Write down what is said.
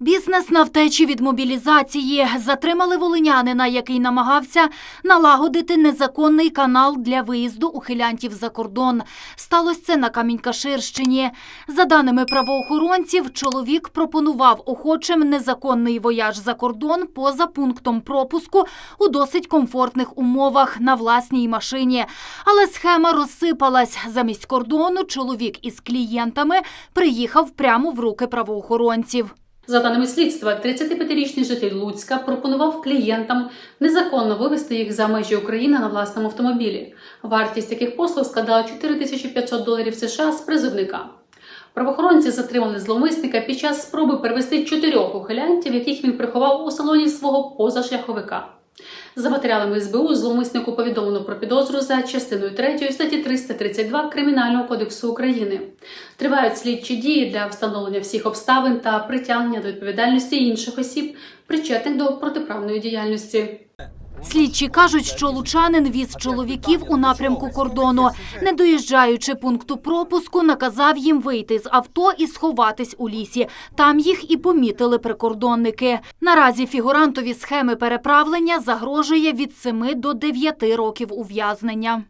Бізнес на втечі від мобілізації затримали волинянина, який намагався налагодити незаконний канал для виїзду ухилянтів за кордон. Сталося це на Камінькаширщині. За даними правоохоронців, чоловік пропонував охочим незаконний вояж за кордон поза пунктом пропуску у досить комфортних умовах на власній машині. Але схема розсипалась. Замість кордону чоловік із клієнтами приїхав прямо в руки правоохоронців. За даними слідства, 35-річний житель Луцька пропонував клієнтам незаконно вивезти їх за межі України на власному автомобілі. Вартість таких послуг складала 4500 доларів США з призовника. Правоохоронці затримали зловмисника під час спроби перевести чотирьох ухилянтів, яких він приховав у салоні свого позашляховика. За матеріалами СБУ зловмиснику повідомлено про підозру за частиною 3 статті 332 Кримінального кодексу України. Тривають слідчі дії для встановлення всіх обставин та притягнення до відповідальності інших осіб, причетних до протиправної діяльності. Слідчі кажуть, що лучанин віз чоловіків у напрямку кордону. Не доїжджаючи пункту пропуску, наказав їм вийти з авто і сховатись у лісі. Там їх і помітили прикордонники. Наразі фігурантові схеми переправлення загрожує від 7 до 9 років ув'язнення.